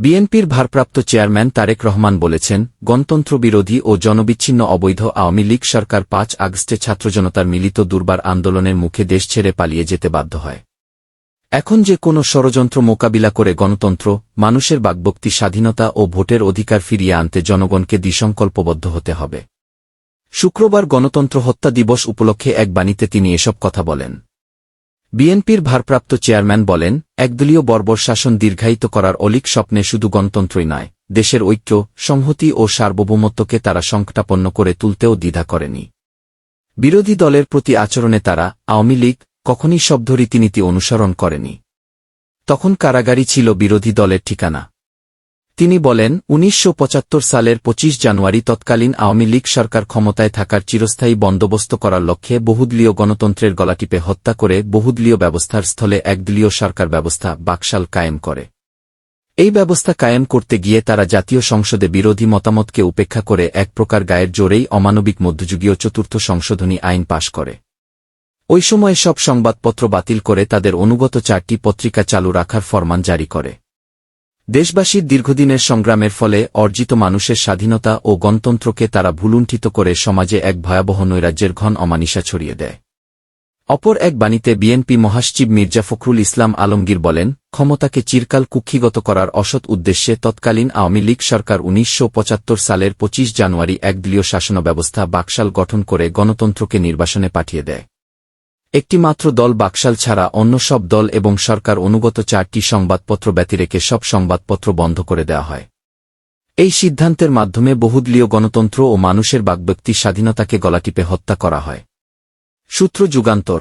বিএনপির ভারপ্রাপ্ত চেয়ারম্যান তারেক রহমান বলেছেন গণতন্ত্র বিরোধী ও জনবিচ্ছিন্ন অবৈধ আওয়ামী লীগ সরকার পাঁচ আগস্টে ছাত্রজনতার মিলিত দুর্বার আন্দোলনের মুখে দেশ ছেড়ে পালিয়ে যেতে বাধ্য হয়। এখন যে কোনো ষড়যন্ত্র মোকাবিলা করে গণতন্ত্র, মানুষের বাকবক্তি, স্বাধীনতা ও ভোটের অধিকার ফিরিয়ে আনতে জনগণকে দ্বিসংকল্পবদ্ধ হতে হবে। শুক্রবার গণতন্ত্র হত্যা দিবস উপলক্ষে এক বাণীতে তিনি এসব কথা বলেন। বিএনপির ভারপ্রাপ্ত চেয়ারম্যান বলেন, একদলীয় বর্বর শাসন দীর্ঘায়িত করার অলিক স্বপ্নে শুধু গণতন্ত্রই নয়, দেশের ঐক্য, সংহতি ও সার্বভৌমত্বকে তারা সংকটাপন্ন করে তুলতেও দ্বিধা করেনি। বিরোধী দলের প্রতি আচরণে তারা, আওয়ামী লীগ, কখনই শব্দ রীতিনীতি অনুসরণ করেনি। তখন কারাগারি ছিল বিরোধী দলের ঠিকানা। তিনি বলেন, উনিশশো পঁচাত্তর সালের ২৫ জানুয়ারি তৎকালীন আওয়ামী লীগ সরকার ক্ষমতায় থাকার চিরস্থায়ী বন্দোবস্ত করার লক্ষ্যে বহুদলীয় গণতন্ত্রের গলাটিপে হত্যা করে বহুদলীয় ব্যবস্থার স্থলে একদলীয় সরকার ব্যবস্থা বাকশাল কায়েম করে। এই ব্যবস্থা কায়েম করতে গিয়ে তারা জাতীয় সংসদে বিরোধী মতামতকে উপেক্ষা করে এক প্রকার গায়ের জোরেই অমানবিক মধ্যযুগীয় চতুর্থ সংশোধনী আইন পাশ করে। ওই সময়ে সব সংবাদপত্র বাতিল করে তাদের অনুগত চারটি পত্রিকা চালু রাখার ফরমান জারি করে। দেশবাসীর দীর্ঘদিনের সংগ্রামের ফলে অর্জিত মানুষের স্বাধীনতা ও গণতন্ত্রকে তারা ভুলুণ্ঠিত করে সমাজে এক ভয়াবহ নৈরাজ্যের ঘন অমানিসা ছড়িয়ে দেয়। অপর এক বাণীতে বিএনপি মহাসচিব মির্জা ফখরুল ইসলাম আলমগীর বলেন, ক্ষমতাকে চিরকাল কুক্ষিগত করার অসৎ উদ্দেশ্যে তৎকালীন আওয়ামী লীগ সরকার উনিশশো পঁচাত্তর সালের ২৫ জানুয়ারি একদলীয় শাসন ব্যবস্থা বাকশাল গঠন করে গণতন্ত্রকে নির্বাসনে পাঠিয়ে দেয়। একটি মাত্র দল বাকশাল ছাড়া অন্য সব দল এবং সরকার অনুগত চারটি সংবাদপত্র ব্যতিরেকে সব সংবাদপত্র বন্ধ করে দেওয়া হয়। এই সিদ্ধান্তের মাধ্যমে বহুদলীয় গণতন্ত্র ও মানুষের বাকব্যক্তি স্বাধীনতাকে গলাটিপে হত্যা করা হয়। সূত্র যুগান্তর